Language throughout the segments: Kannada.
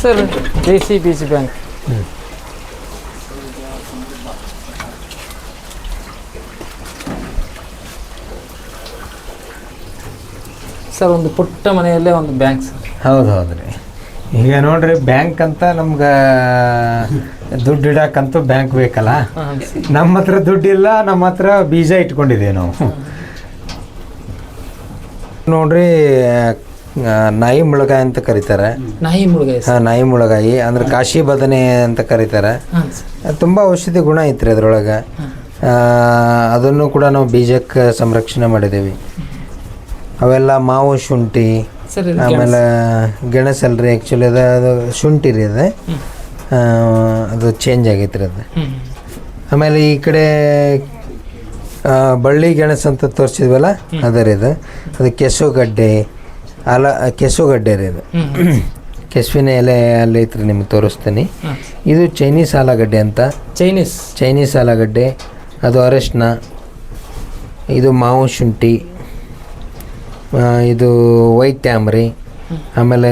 Sir D C B C bank. Sir ಒಂದು ಪುಟ್ಟ ಮನೆಯಲ್ಲೇ ಒಂದು ಬ್ಯಾಂಕ್ ಸರ್. ಹೌದು ಹೌದು ರೀ. ಈಗ ನೋಡ್ರಿ ಬ್ಯಾಂಕ್ ಅಂತ ನಮ್ಗೆ ದುಡ್ಡು ಇಡಕ್ಕಂತೂ ಬ್ಯಾಂಕ್ ಬೇಕಲ್ಲ? ನಮ್ಮ ಹತ್ರ ದುಡ್ಡಿಲ್ಲ ನಮ್ಮ ಹತ್ರ ಬೀಜ ಇಟ್ಕೊಂಡಿದ್ದೀವಿ ನಾವು. ನೋಡ್ರಿ ನಾಯಿ ಮುಳಗಾಯಿ ಅಂತ ಕರೀತಾರೆ. ನಾಯಿ ಮುಳುಗ ಹಾ, ನಾಯಿ ಮುಳಗಾಯಿ ಅಂದ್ರೆ ಕಾಶಿ ಬದನೆ ಅಂತ ಕರೀತಾರೆ. ತುಂಬಾ ಔಷಧಿ ಗುಣ ಐತ್ರಿ ಅದ್ರೊಳಗೆ. ಅದನ್ನು ಕೂಡ ನಾವು ಬೀಜಕ್ಕೆ ಸಂರಕ್ಷಣೆ ಮಾಡಿದ್ದೀವಿ ಅವೆಲ್ಲ ಮಾವು ಶುಂಠಿ ಸರ್ ಇದು ಆಮೇಲೆ ಗೆಣಸಲ್ರಿ ಆ್ಯಕ್ಚುಲಿ ಅದು ಅದು ಶುಂಠಿ ರೀ ಅದು. ಆ, ಅದು ಚೇಂಜ್ ಆಗೈತ್ರಿ ಅದು. ಹ್ಮ್. ಆಮೇಲೆ ಈ ಕಡೆ ಆ, ಬಳ್ಳಿ ಗೆಣಸು ಅಂತ ತೋರಿಸಿದ್ವಲ್ಲ ಅದೇ ರೀ ಇದು ಅದು ಕೆಸುಗಡ್ಡೆ ಅಲ ಕೆಸುಗಡ್ಡೆ ರೀ ಇದು. ಕೆಸುವಿನ ಎಲೆ ಅಲ್ಲಿ ಐತ್ರಿ ನಿಮ್ಗೆ ತೋರಿಸ್ತೀನಿ. ಇದು ಚೈನೀಸ್ ಆಲೂಗಡ್ಡೆ ಅಂತ. ಚೈನೀಸ್. ಚೈನೀಸ್ ಆಲೂಗಡ್ಡೆ ಅದು ಅರಶಿನ ಇದು ಮಾವು ಶುಂಠಿ ಇದು ವೈಟ್ ಟ್ಯಾಮ್ರಿ ಆಮೇಲೆ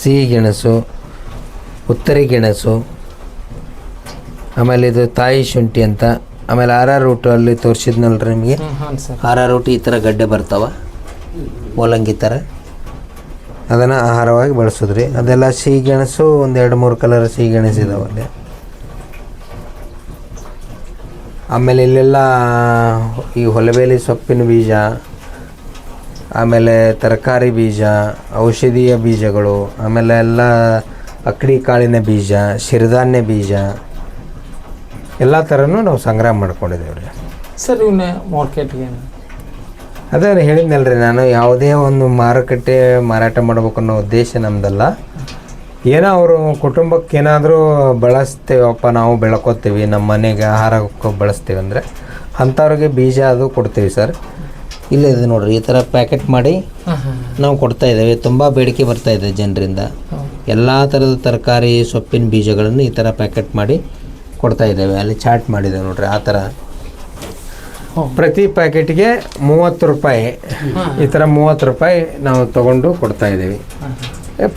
ಸಿಹಿ ಗೆಣಸು ಉತ್ತರಿ ಗೆಣಸು ಆಮೇಲೆ ಇದು ತಾಯಿ ಶುಂಠಿ ಅಂತ. ಆಮೇಲೆ ಆರ್ ಆರ್ ರೂಟು ಅಲ್ಲಿ ತೋರಿಸಿದ್ನಲ್ರಿ ನಿಮಗೆ? ಆರ್ ಆರ್ ರೂಟ್ ಈ ಥರ ಗಡ್ಡೆ ಬರ್ತಾವ? ಓಲಂಗಿ ಥರ ಅದನ್ನು ಆಹಾರವಾಗಿ ಬಳಸೋದ್ರಿ. ಅದೆಲ್ಲ ಸಿಹಿ ಗೆಣಸು ಒಂದು ಎರಡು ಮೂರು ಕಲರ್ ಸಿಹಿ ಗೆಣಸು ಇದಾವಲ್ಲಿ ಆಮೇಲೆ ಇಲ್ಲೆಲ್ಲ ಈ ಹೊಲಬೇಲಿ ಸೊಪ್ಪಿನ ಬೀಜ, ಆಮೇಲೆ ತರಕಾರಿ ಬೀಜ, ಔಷಧೀಯ ಬೀಜಗಳು, ಆಮೇಲೆ ಎಲ್ಲ ಅಕ್ಕಡಿ ಕಾಳಿನ ಬೀಜ, ಸಿರಿಧಾನ್ಯ ಬೀಜ, ಎಲ್ಲ ಥರನೂ ನಾವು ಸಂಗ್ರಹ ಮಾಡ್ಕೊಂಡಿದ್ದೇವೆ ರೀ ಸರ್ ಇವನ್ನೇ ಮಾರ್ಕೆಟ್ಗೆ ಅದೇ ರೀ ಹೇಳಿದ್ನಲ್ರಿ, ನಾನು ಯಾವುದೇ ಒಂದು ಮಾರುಕಟ್ಟೆ ಮಾರಾಟ ಮಾಡ್ಬೇಕು ಅನ್ನೋ ಉದ್ದೇಶ ನಮ್ದಲ್ಲ. ಏನೋ ಅವರು ಕುಟುಂಬಕ್ಕೆ ಏನಾದರೂ ಬಳಸ್ತೇವಪ್ಪ, ನಾವು ಬೆಳ್ಕೊತೀವಿ, ನಮ್ಮ ಮನೆಗೆ ಆಹಾರಕ್ಕೆ ಬಳಸ್ತೀವಿ ಅಂದರೆ, ಅಂಥವ್ರಿಗೆ ಬೀಜ ಅದು ಕೊಡ್ತೀವಿ ಸರ್. ಇಲ್ಲ ಇದು ನೋಡ್ರಿ, ಈ ಥರ ಪ್ಯಾಕೆಟ್ ಮಾಡಿ ನಾವು ಕೊಡ್ತಾ ಇದ್ದೇವೆ. ತುಂಬ ಬೇಡಿಕೆ ಬರ್ತಾ ಇದೆ ಜನರಿಂದ. ಎಲ್ಲ ಥರದ ತರಕಾರಿ, ಸೊಪ್ಪಿನ ಬೀಜಗಳನ್ನು ಈ ಥರ ಪ್ಯಾಕೆಟ್ ಮಾಡಿ ಕೊಡ್ತಾ ಇದ್ದೇವೆ. ಅಲ್ಲಿ ಚಾಟ್ ಮಾಡಿದ್ದೇವೆ ನೋಡ್ರಿ, ಆ ಥರ ಪ್ರತಿ ಪ್ಯಾಕೆಟ್ಗೆ ಮೂವತ್ತು ರೂಪಾಯಿ. ಈ ಥರ ಮೂವತ್ತು ರೂಪಾಯಿ ನಾವು ತಗೊಂಡು ಕೊಡ್ತಾ ಇದ್ದೀವಿ.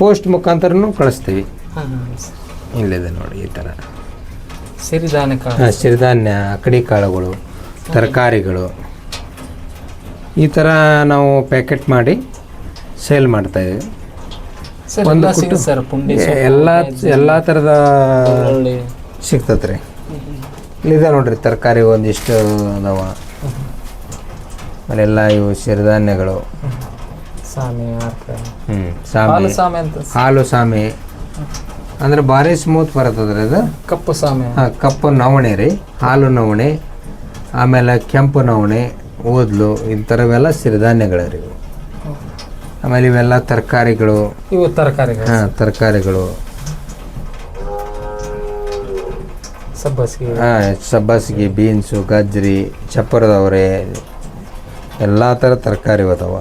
ಪೋಸ್ಟ್ ಮುಖಾಂತರನೂ ಕಳಿಸ್ತೀವಿ. ಇಲ್ಲಿದೆ ನೋಡಿ ಈ ಥರ ಸಿರಿಧಾನ್ಯ ಹಾಂ ಸಿರಿಧಾನ್ಯ ಅಕ್ಕಡಿ ಕಾಳುಗಳು ತರಕಾರಿಗಳು. ಈ ಥರ ನಾವು ಪ್ಯಾಕೆಟ್ ಮಾಡಿ ಸೇಲ್ ಮಾಡ್ತಾ ಇದ್ದೀವಿ. ಒಂದು ಎಲ್ಲ ಎಲ್ಲ ಥರದ ಸಿಗ್ತತ್ರಿ. ಇಲ್ಲಿದೆ ನೋಡ್ರಿ ತರಕಾರಿ ಒಂದಿಷ್ಟು ಅದಾವ. ಆಮೇಲೆಲ್ಲ ಇವು ಸಿರಿಧಾನ್ಯಗಳು ಸಾಮೆ ಹ್ಞೂ ಹಾಲು ಸಾಮಿ ಸಾಮೆ ಅಂತ ಹಾಲು ಸಾಮೆ ಅಂದ್ರೆ ಭಾರಿ ಸ್ಮೂತ್ ಬರ್ತದ್ರಿ ಅದು ಕಪ್ಪು ಸಾಮಿ ಹಾಂ ಕಪ್ಪು ನವಣೆ ರೀ ಹಾಲು ನವಣೆ ಆಮೇಲೆ ಕೆಂಪು ನವಣೆ ಓದ್ಲು ಇಂಥವೆಲ್ಲ ಸಿರಿಧಾನ್ಯಗಳು ರೀ ಇವು. ಆಮೇಲೆ ಇವೆಲ್ಲ ತರಕಾರಿಗಳು. ಇವು ತರಕಾರಿ ಹಾಂ ತರಕಾರಿಗಳು. ಸಬ್ಬಸ್ಗೆ. ಹಾಂ ಸಬ್ಬಸ್ಗಿ ಬೀನ್ಸು ಗಜ್ಜರಿ ಚಪ್ಪರದವ್ರೆ ಎಲ್ಲ ಥರ ತರಕಾರಿ ಅದಾವ.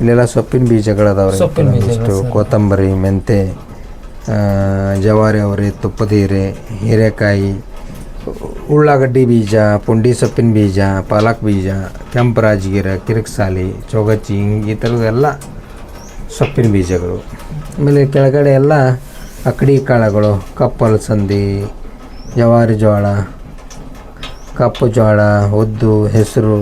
ಇಲ್ಲೆಲ್ಲ ಸೊಪ್ಪಿನ ಬೀಜಗಳು ಸೊಪ್ಪಿನ ಬೀಜಗಳು, ಸರ್. ಕೊತ್ತಂಬರಿ ಮೆಂತೆ ಆ, ಜವಾರಿ ಅವರೆ ತುಪ್ಪದೀರೆ ಹೀರೆಕಾಯಿ ಉಳ್ಳಾಗಡ್ಡಿ ಬೀಜ ಪುಂಡಿ ಸೊಪ್ಪಿನ ಬೀಜ ಪಾಲಕ್ ಬೀಜ ಕೆಂಪು ರಾಜಗಿರ ಕಿರಿಕ್ಸಾಲಿ ಚೋಗಚ್ಚಿ ಹಿಂಗೆ ಈ ಥರದ್ದೆಲ್ಲ ಸೊಪ್ಪಿನ ಬೀಜಗಳು. ಆಮೇಲೆ ಕೆಳಗಡೆ ಎಲ್ಲ ಅಕ್ಕಡಿ ಕಾಳುಗಳು ಕಪ್ಪು ಅಲಸಂದಿ ಜವಾರಿ ಜೋಳ ಕಪ್ಪು ಜೋಳ ಉದ್ದು ಹೆಸರು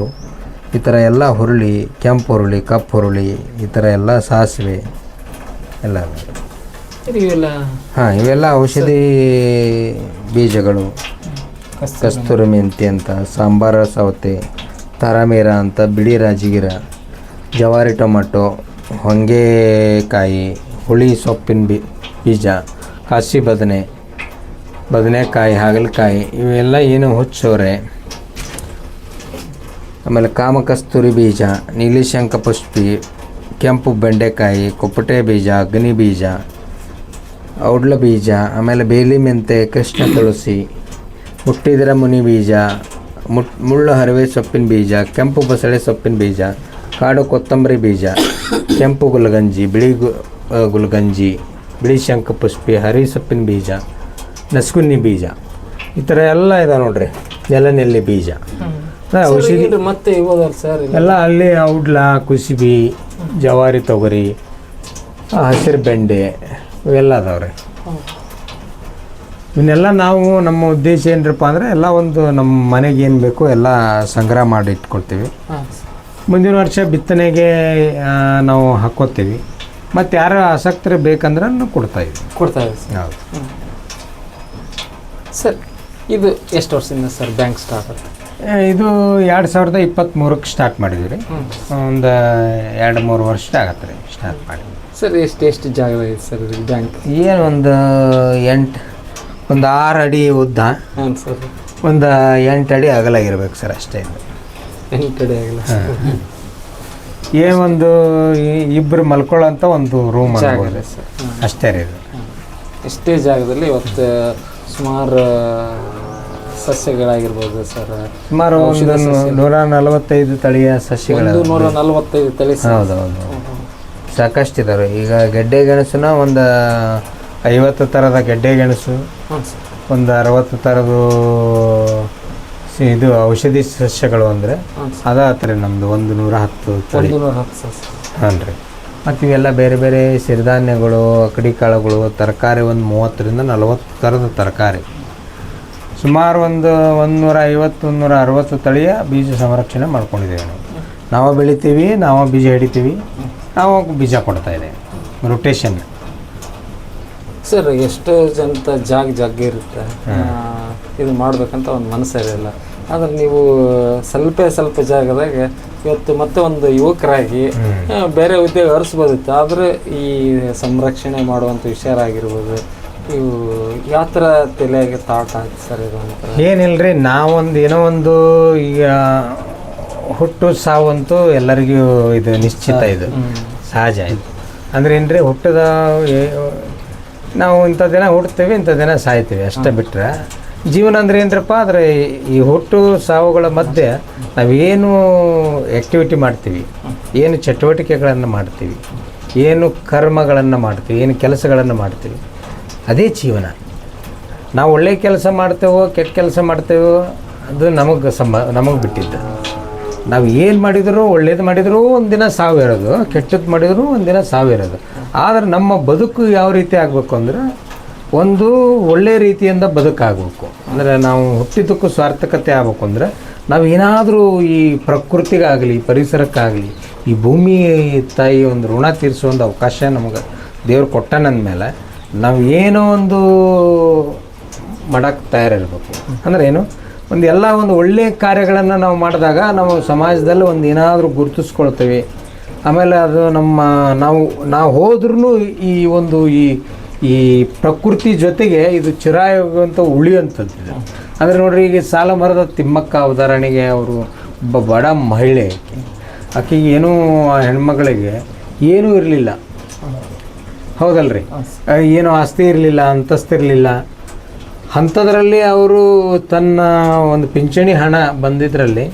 ಈ ಥರ ಎಲ್ಲ ಹುರುಳಿ ಕೆಂಪು ಹುರುಳಿ ಕಪ್ಪು ಹುರುಳಿ ಈ ಥರ ಎಲ್ಲ ಸಾಸಿವೆ ಎಲ್ಲ ಇವೆಲ್ಲ ಹಾಂ ಇವೆಲ್ಲ ಔಷಧಿ ಬೀಜಗಳು. ಕಸ್ತೂರಿ ಮೆಂತಿ ಅಂತ ಸಾಂಬಾರ ಸೌತೆ ತಾರಾಮೀರ ಅಂತ ಬಿಳಿ ರಾಜಗಿರ ಜವಾರಿ ಟೊಮ್ಯಾಟೋ ಹೊಂಗೆಕಾಯಿ ಹುಳಿ ಸೊಪ್ಪಿನ ಬಿ ಬೀಜ ಹಸಿ ಬದನೆ ಬದನೆಕಾಯಿ ಹಾಗಲಕಾಯಿ ಇವೆಲ್ಲ ಏನು ಹುಚ್ಚೋರೆ ಆಮೇಲೆ ಕಾಮಕಸ್ತೂರಿ ಬೀಜ ನೀಲಿಶಂಕ ಪುಷ್ಪಿ, ಕೆಂಪು ಬೆಂಡೆಕಾಯಿ, ಕೊಪ್ಪಟೆ ಬೀಜ, ಅಗ್ನಿ ಬೀಜ, ಔಡ್ಲ ಬೀಜ, ಆಮೇಲೆ ಬೇಲಿ ಮೆಂತೆ, ಕೃಷ್ಣ ತುಳಸಿ ಮುಟ್ಟಿದರ ಮುನಿ ಬೀಜ, ಮುಟ್, ಮುಳ್ಳು ಹರವೆ ಸೊಪ್ಪಿನ ಬೀಜ, ಕೆಂಪು ಬಸಳೆ ಸೊಪ್ಪಿನ ಬೀಜ, ಕಾಡು ಕೊತ್ತಂಬರಿ ಬೀಜ, ಕೆಂಪು ಗುಲ್ಗಂಜಿ, ಬಿಳಿ ಗು ಗುಲ್ಗಂಜಿ, ಬಿಳಿ ಶಂಕ ಪುಷ್ಪಿ, ಹರಿ ಸೊಪ್ಪಿನ ಬೀಜ, ನಸ್ಗುನ್ನಿ ಬೀಜ. ಈ ಥರ ಎಲ್ಲ ಇದೆ ನೋಡ್ರಿ, ನೆಲನೆಲ್ಲಿ ಬೀಜ. ಔಷಧಿ ಮತ್ತೆ ಸರ್ ಎಲ್ಲ ಅಲ್ಲಿ ಔಡ್ಲ ಕುಸಿಬಿ ಜವಾರಿ ತೊಗರಿ ಹಸಿರು ಬೆಂಡೆ ಇವೆಲ್ಲ ಅದಾವ್ರಿ. ಇವನ್ನೆಲ್ಲ ನಾವು ನಮ್ಮ ಉದ್ದೇಶ ಏನರಪ್ಪ ಅಂದರೆ ಎಲ್ಲ ಒಂದು ನಮ್ಮ ಮನೆಗೆ ಏನು ಬೇಕು ಎಲ್ಲ ಸಂಗ್ರಹ ಮಾಡಿ ಇಟ್ಕೊಳ್ತೀವಿ ಮುಂದಿನ ವರ್ಷ ಬಿತ್ತನೆಗೆ ನಾವು ಹಾಕೋತೀವಿ ಮತ್ತು ಯಾರು ಆಸಕ್ತರು ಬೇಕಂದ್ರೆ ಕೊಡ್ತಾ ಇದ್ವಿ ಕೊಡ್ತಾ ಇದ್ದೀವಿ ಸರ್ ಹೌದು. ಸರ್ ಇದು ಎಷ್ಟು ವರ್ಷದಿಂದ ಸರ್ ಬ್ಯಾಂಕ್ ಸ್ಟಾರ್ಟ್ ಆಗುತ್ತೆ ಇದು ಎರಡು ಸಾವಿರದ ಇಪ್ಪತ್ತ್ಮೂರಕ್ಕೆ ಸ್ಟಾರ್ಟ್ ಮಾಡಿದ್ವಿ ರೀ. ಒಂದು ಎರಡು ಮೂರು ವರ್ಷ ಆಗತ್ತೆ ರೀ ಸ್ಟಾರ್ಟ್ ಮಾಡಿ. ಸರ್ ಎಷ್ಟು ಎಷ್ಟು ಜಾಗದಾಗಿದೆ ಸರ್ ಬ್ಯಾಂಕ್ ಏನು ಒಂದು ಎಂಟು ಒಂದು ಆರು ಅಡಿ ಉದ್ದ. ಹಾಂ ಸರ್. ಒಂದು ಎಂಟು ಅಡಿ ಅಗಲ ಇರಬೇಕು ಸರ್ ಅಷ್ಟೇ ಇದು. ಎಂಟು ಕಡೆ ಏನೊಂದು ಇಬ್ಬರು ಮಲ್ಕೊಳ್ಳೋಂಥ ಒಂದು ರೂಮ್ ಜಾಗ ಇದೆ ಸರ್. ಅಷ್ಟೇ ರೀ ಇದು. ಎಷ್ಟೇ ಜಾಗದಲ್ಲಿ ಇವತ್ತು ಸುಮಾರು ಸಸ್ಯಗಳಾಗಿರ್ಬೋದು ಸರ್. ಸುಮಾರು ಒಂದು ನೂರ ನಲವತ್ತೈದು ತಳಿಯ ಸಸ್ಯಗಳು. ಒಂದು ನೂರ ನಲವತ್ತೈದು ತಳಿ ಹೌದೌದು. ಇದಾರೆ ಈಗ ಗೆಡ್ಡೆ ಗೆಣಸಿನ ಒಂದು ಐವತ್ತು ಥರದ ಗೆಡ್ಡೆ ಗೆಣಸು ಒಂದು ಅರವತ್ತು ಥರದ್ದು ಇದು ಔಷಧಿ ಸಸ್ಯಗಳು ಅಂದರೆ ಅದ ಹತ್ತಿರ ಅದಾತ್ರಿ ನಮ್ಮದು ಒಂದು ನೂರ ಹತ್ತು ತಳಿ ಹಾಂ ರೀ. ಮತ್ತು ಇವೆಲ್ಲ ಬೇರೆ ಬೇರೆ ಸಿರಿಧಾನ್ಯಗಳು ಅಕಡಿ ಕಾಳುಗಳು ತರಕಾರಿ ಒಂದು ಮೂವತ್ತರಿಂದ ನಲವತ್ತು ಥರದ ತರಕಾರಿ. ಸುಮಾರು ಒಂದು ಒಂದು ನೂರ ಐವತ್ತು ಒಂದು ನೂರ ಅರವತ್ತು ತಳಿಯ ಬೀಜ ಸಂರಕ್ಷಣೆ ಮಾಡ್ಕೊಂಡಿದ್ದೇವೆ ನಾವು. ನಾವು ಬೆಳಿತೀವಿ ನಾವು ಬೀಜ ಹಿಡಿತೀವಿ ನಾವು ಬೀಜ ಕೊಡ್ತಾ ಇದ್ದೇವೆ ರೊಟೇಷನ್ ಸರ್ ಎಷ್ಟು ಜನತ ಜಾಗ ಜಾಗ ಇರುತ್ತೆ? ಇದು ಮಾಡಬೇಕಂತ ಒಂದು ಮನಸ್ಸು ಇರಲ್ಲ ಆದ್ರೆ ನೀವು ಸ್ವಲ್ಪ ಸ್ವಲ್ಪ ಜಾಗದಾಗ ಇವತ್ತು ಮತ್ತೆ ಒಂದು ಯುವಕರಾಗಿ ಬೇರೆ ಉದ್ಯೋಗ ಹರಿಸ್ಬೋದಿತ್ತು. ಆದರೆ ಈ ಸಂರಕ್ಷಣೆ ಮಾಡುವಂಥ ವಿಚಾರ ಆಗಿರ್ಬೋದು ಇವು ಯಾವ ಥರ ತಲೆಯಾಗಿ ಥಾಟ್ ಆಯ್ತು ಸರ್ ಇದು ಅಂತ ಏನಿಲ್ರಿ ನಾವೊಂದು ಏನೋ ಒಂದು ಈಗ ಹುಟ್ಟು ಸಾವಂತೂ ಎಲ್ಲರಿಗೂ ಇದು ನಿಶ್ಚಿತ ಇದು. ಸಹಜ ಇದು. ಅಂದ್ರೆ ಏನ್ರಿ ಹುಟ್ಟದ ಏ- ನಾವು ಇಂಥ ದಿನ ಹುಡ್ತೀವಿ ಇಂಥ ದಿನ ಸಾಯ್ತೀವಿ ಅಷ್ಟೇ ಬಿಟ್ರೆ. ಜೀವನ ಅಂದ್ರೆ ಏನ್ರಪ್ಪ ಆದರೆ ಈ ಹುಟ್ಟು ಸಾವುಗಳ ಮಧ್ಯೆ ನಾವೇನು ಆ್ಯಕ್ಟಿವಿಟಿ ಮಾಡ್ತೀವಿ ಏನು ಚಟುವಟಿಕೆಗಳನ್ನು ಮಾಡ್ತೀವಿ ಏನು ಕರ್ಮಗಳನ್ನು ಮಾಡ್ತೀವಿ ಏನು ಕೆಲಸಗಳನ್ನು ಮಾಡ್ತೀವಿ. ಅದೇ ಜೀವನ. ನಾವು ಒಳ್ಳೆ ಕೆಲಸ ಮಾಡ್ತೇವೋ, ಕೆಟ್ಟ ಕೆಲಸ ಮಾಡ್ತೇವೋ, ಅದು ನಮಗೆ ಸಂಬ, ನಮಗೆ ಬಿಟ್ಟಿದ್ದು. ನಾವು ಏನು ಮಾಡಿದರೂ ಒಳ್ಳೇದು ಮಾಡಿದರೂ ಒಂದಿನ ಸಾವಿರೋದು ಕೆಟ್ಟದ್ದು ಮಾಡಿದರೂ ಒಂದಿನ ಸಾವಿರೋದು ಆದರೆ ನಮ್ಮ ಬದುಕು ಯಾವ ರೀತಿ ಆಗಬೇಕು ಅಂದ್ರೆ ಒಂದು ಒಳ್ಳೆ ರೀತಿಯಿಂದ ಬದುಕಾಗಬೇಕು. ಅಂದರೆ ನಾವು ಹುಟ್ಟಿದ್ದಕ್ಕೂ ಸ್ವಾರ್ಥಕತೆ ಆಗಬೇಕು ಅಂದರೆ ನಾವು ಏನಾದರೂ ಈ ಪ್ರಕೃತಿಗಾಗಲಿ ಪರಿಸರಕ್ಕಾಗಲಿ, ಈ ಭೂಮಿ ತಾಯಿ ಒಂದು ಋಣ ತೀರಿಸೋ ಒಂದು ಅವಕಾಶ ನಮಗೆ ದೇವ್ರು ಕೊಟ್ಟನಂದಮೇಲೆ ನಾವು ಏನೋ ಒಂದು ಮಾಡಕ್ಕೆ ತಯಾರಿರ್ಬೇಕು. ಅಂದ್ರೆ ಏನು? ಒಂದು ಎಲ್ಲ ಒಂದು ಒಳ್ಳೆಯ ಕಾರ್ಯಗಳನ್ನು ನಾವು ಮಾಡಿದಾಗ ನಾವು ಸಮಾಜದಲ್ಲಿ ಒಂದು ಏನಾದರೂ ಗುರುತಿಸ್ಕೊಳ್ತೇವೆ. ಆಮೇಲೆ ಅದು ನಮ್ಮ ನಾವು ನಾವು ಹೋದ್ರೂ ಈ ಒಂದು ಈ ಈ ಪ್ರಕೃತಿ ಜೊತೆಗೆ ಇದು ಚಿರಾಯುವಂಥ ಉಳಿಯುವಂಥದ್ದು ಅಂದರೆ ನೋಡ್ರಿ, ಈಗ ಸಾಲ ಮರದ ತಿಮ್ಮಕ್ಕ ಉದಾಹರಣೆಗೆ ಅವರು ಒಬ್ಬ ಬಡ ಮಹಿಳೆ ಆಕೆ. ಆಕೆಗೆ ಏನೂ ಆ ಹೆಣ್ಮಗಳಿಗೆ ಏನೂ ಇರಲಿಲ್ಲ. ಹೌದಲ್ರಿ. ಏನು ಆಸ್ತಿ ಇರಲಿಲ್ಲ ಅಂತಸ್ತಿರಲಿಲ್ಲ ಅಂಥದ್ರಲ್ಲಿ ಅವರು ತನ್ನ ಒಂದು ಪಿಂಚಣಿ ಹಣ ಬಂದಿದ್ರಲ್ಲಿ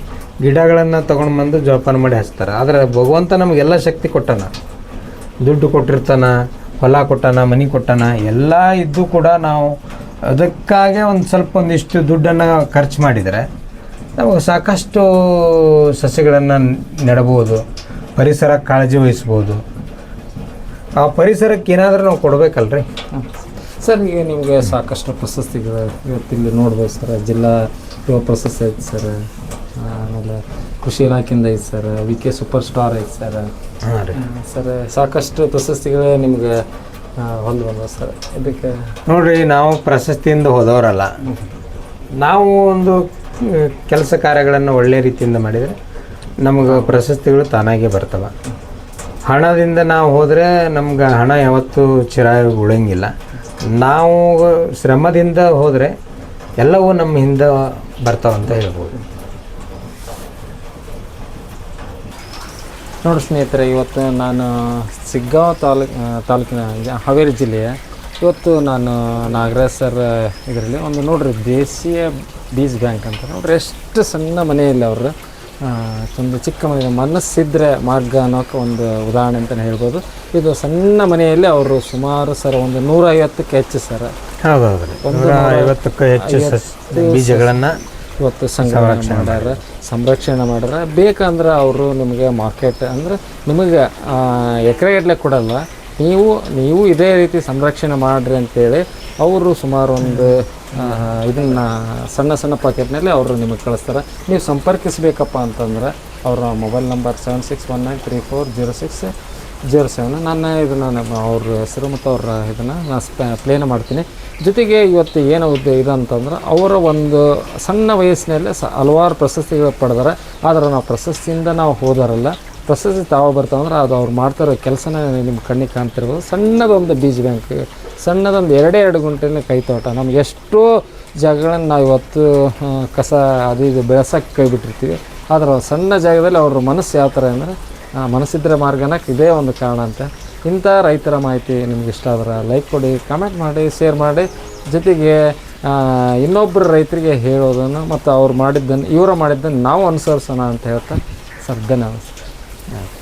ಗಿಡಗಳನ್ನು ತೊಗೊಂಡು ಬಂದು ಜೋಪಾನ ಮಾಡಿ ಹಚ್ತಾರೆ. ಆದರೆ ಭಗವಂತ ನಮಗೆಲ್ಲ ಶಕ್ತಿ ಕೊಟ್ಟಾನ. ದುಡ್ಡು ಕೊಟ್ಟಿರ್ತಾನ, ಹೊಲ ಕೊಟ್ಟಾನ, ಮನೆ ಕೊಟ್ಟಾನ, ಎಲ್ಲ ಇದ್ದು ಕೂಡ ನಾವು ಅದಕ್ಕಾಗೆ ಒಂದು ಸ್ವಲ್ಪ ಒಂದಿಷ್ಟು ದುಡ್ಡನ್ನು ಖರ್ಚು ಮಾಡಿದರೆ ನಾವು ಸಾಕಷ್ಟು ಸಸ್ಯಗಳನ್ನು ನೆಡಬಹುದು, ಪರಿಸರ ಕಾಳಜಿ ವಹಿಸ್ಬೋದು. ಆ ಪರಿಸರಕ್ಕೆ ಏನಾದರೂ ನಾವು ಕೊಡಬೇಕಲ್ರಿ? ಸರ್ ಈಗ ನಿಮಗೆ ಸಾಕಷ್ಟು ಪ್ರಶಸ್ತಿಗಳು ಇವತ್ತಿಲ್ಲಿ ನೋಡ್ಬೋದು ಸರ್. ಜಿಲ್ಲಾ ಯುವ ಪ್ರಶಸ್ತಿ ಐತೆ ಸರ್. ಆಮೇಲೆ ಕೃಷಿ ಇಲಾಖೆಯಿಂದ ಐತೆ sir. V K super star ಐತೆ ಸರ್. ಹಾಂ ರೀ. ಸರ್ ಸಾಕಷ್ಟು ಪ್ರಶಸ್ತಿಗಳು ನಿಮ್ಗೆ ಹೊಂದು ಬಂದ ಸರ್. ಇದಕ್ಕೆ ನೋಡಿರಿ ನಾವು ಪ್ರಶಸ್ತಿಯಿಂದ ಹೋದವರಲ್ಲ. ನಾವು ಒಂದು ಕೆಲಸ ಕಾರ್ಯಗಳನ್ನು ಒಳ್ಳೆ ರೀತಿಯಿಂದ ಮಾಡಿದರೆ ನಮಗೆ ಪ್ರಶಸ್ತಿಗಳು ತಾನಾಗೇ ಬರ್ತವೆ. ಹಣದಿಂದ ನಾವು ಹೋದರೆ ನಮ್ಗೆ ಹಣ ಯಾವತ್ತೂ ಚಿರಾಯ ಉಳಂಗಿಲ್ಲ ನಾವು ಶ್ರಮದಿಂದ ಹೋದರೆ ಎಲ್ಲವೂ ನಮ್ಮ ಹಿಂದೆ ಬರ್ತಾವಂತ ಹೇಳ್ಬೋದು. ನೋಡಿ ಸ್ನೇಹಿತರೆ, ಇವತ್ತು ನಾನು ಸಿಗ್ಗಾವ್ ತಾಲೂಕ್ ತಾಲೂಕಿನ ಹಾವೇರಿ ಜಿಲ್ಲೆಯ ಇವತ್ತು ನಾನು ನಾಗರಾಜ್ ಸರ್ ಇದರಲ್ಲಿ ಒಂದು ನೋಡ್ರಿ, ದೇಶೀಯ ಬೀಜ್ ಬ್ಯಾಂಕ್ ಅಂತ ನೋಡ್ರಿ, ಎಷ್ಟು ಸಣ್ಣ ಮನೆಯಲ್ಲಿ ಅವರು ಒಂದು ಚಿಕ್ಕ ಮನೆ ಮನಸ್ಸಿದ್ರೆ ಮಾರ್ಗ ಅನ್ನೋಕೆ ಒಂದು ಉದಾಹರಣೆ ಅಂತಲೇ ಹೇಳ್ಬೋದು. ಇದು ಸಣ್ಣ ಮನೆಯಲ್ಲಿ ಅವರು ಸುಮಾರು ಸರ್ ಒಂದು ನೂರ ಐವತ್ತಕ್ಕೆ ಹೆಚ್ಚು ಸರ್. ಐವತ್ತಕ್ಕೂ ಹೆಚ್ಚು ಬೀಜಗಳನ್ನು ಇವತ್ತು ಸಂಗ್ರಹಣೆ ಮಾಡ್ಯಾರ. ಸಂರಕ್ಷಣೆ ಮಾಡ್ಯಾರ. ಬೇಕಂದ್ರೆ ಅವರು ನಿಮಗೆ ಮಾರ್ಕೆಟ್ ಅಂದರೆ ನಿಮಗೆ ಎಕರೆಗಟ್ಟಲೆ ಕೊಡಲ್ಲ. ನೀವು ನೀವು ಇದೇ ರೀತಿ ಸಂರಕ್ಷಣೆ ಮಾಡಿರಿ ಅಂತೇಳಿ ಅವರು ಸುಮಾರು ಒಂದು ಇದನ್ನು ಸಣ್ಣ ಸಣ್ಣ ಪಾಕೆಟ್ನಲ್ಲಿ ಅವರು ನಿಮಗೆ ಕಳಿಸ್ತಾರೆ. ನೀವು ಸಂಪರ್ಕಿಸಬೇಕಪ್ಪ ಅಂತಂದ್ರೆ ಅವರ mobile number seven six one nine three four zero six zero seven ನಾನು ಇದನ್ನು ನಮ್ಮ ಅವ್ರ ಹೆಸರು ಮತ್ತು ಅವ್ರ ಇದನ್ನು ನಾನು ಸ್ಪ ಪ್ಲೇನ ಮಾಡ್ತೀನಿ. ಜೊತೆಗೆ ಇವತ್ತು ಏನು ಇದು ಅಂತಂದ್ರೆ ಅವರ ಒಂದು ಸಣ್ಣ ವಯಸ್ಸಿನಲ್ಲೇ ಸ, ಹಲವಾರು ಪ್ರಶಸ್ತಿಗಳು ಪಡೆದಾರೆ. ಆದರೆ ನಾವು ಪ್ರಶಸ್ತಿಯಿಂದ ನಾವು ಹೋದಾರಲ್ಲ. ಪ್ರಶಸ್ತಿ ತಾವು ಬರ್ತಾವಂದ್ರೆ ಅದು ಅವ್ರು ಮಾಡ್ತಿರೋ ಕೆಲಸನೇ ನಿಮ್ಮ ಕಣ್ಣಿಗೆ ಕಾಣ್ತಿರ್ಬೋದು. ಸಣ್ಣದೊಂದು ಬೀಜ ಬ್ಯಾಂಕ್ ಸಣ್ಣದೊಂದು ಎರಡೇ ಎರಡು ಗುಂಟೆನ ಕೈ ತೋಟ. ನಮ್ಗೆ ಎಷ್ಟೋ ಜಾಗಗಳನ್ನು ನಾವು ಇವತ್ತು ಕಸ ಅದು ಇದು ಬೆಳೆಸೋಕ್ಕೆ ಕೈ ಬಿಟ್ಟಿರ್ತೀವಿ. ಆದರೆ ಸಣ್ಣ ಜಾಗದಲ್ಲಿ ಅವ್ರ ಮನಸ್ಸು ಯಾವ ಥರ ಅಂದರೆ ಮನಸ್ಸಿದ್ರೆ ಮಾರ್ಗನಕ್ಕೆ ಇದೇ ಒಂದು ಕಾರಣ ಅಂತ. ಇಂಥ ರೈತರ ಮಾಹಿತಿ ನಿಮ್ಗೆ ಇಷ್ಟ ಆದ್ರೆ ಲೈಕ್ ಕೊಡಿ ಕಾಮೆಂಟ್ ಮಾಡಿ ಶೇರ್ ಮಾಡಿ. ಜೊತೆಗೆ ಇನ್ನೊಬ್ಬರು ರೈತರಿಗೆ ಹೇಳೋದನ್ನು ಮತ್ತು ಅವ್ರು ಮಾಡಿದ್ದನ್ನು, ಇವರು ಮಾಡಿದ್ದನ್ನು ನಾವು ಅನುಸರಿಸೋಣ ಅಂತ ಹೇಳ್ತಾ ಸರ್ ಧನ್ಯವಾದ Yeah.